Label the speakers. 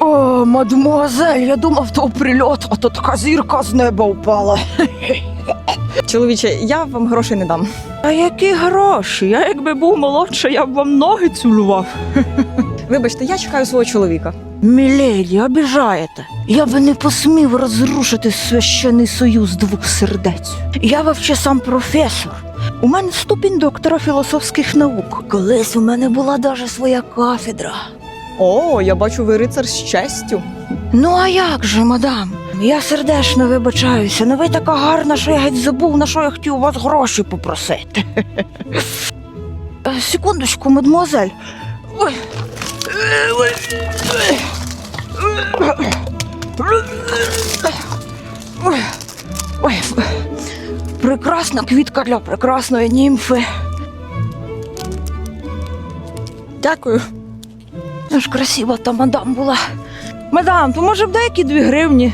Speaker 1: О, мадмуазель, я думав, то прильот, а то така зірка з неба впала.
Speaker 2: Чоловіче, я вам грошей не дам.
Speaker 1: А які гроші? Я якби був молодший, я б вам ноги цілував.
Speaker 2: Вибачте, я чекаю свого чоловіка.
Speaker 1: Міледі, обіжаєте. Я би не посмів розрушити священний союз двох сердець. Я вовче сам професор. У мене ступінь доктора філософських наук. Колись у мене була даже своя кафедра.
Speaker 2: О, я бачу, ви рицар з честю.
Speaker 1: Ну а як же, мадам? Я сердечно вибачаюся, ну ви така гарна, що я геть забув, на що я хотів у вас гроші попросити. Е, Секундочку, мадмуазель. Ой. Ой. Ой. Ой. Прекрасна квітка для прекрасної німфи.
Speaker 2: Дякую.
Speaker 1: Ну ж красива та мадам була. Мадам, то може б деякі дві гривні?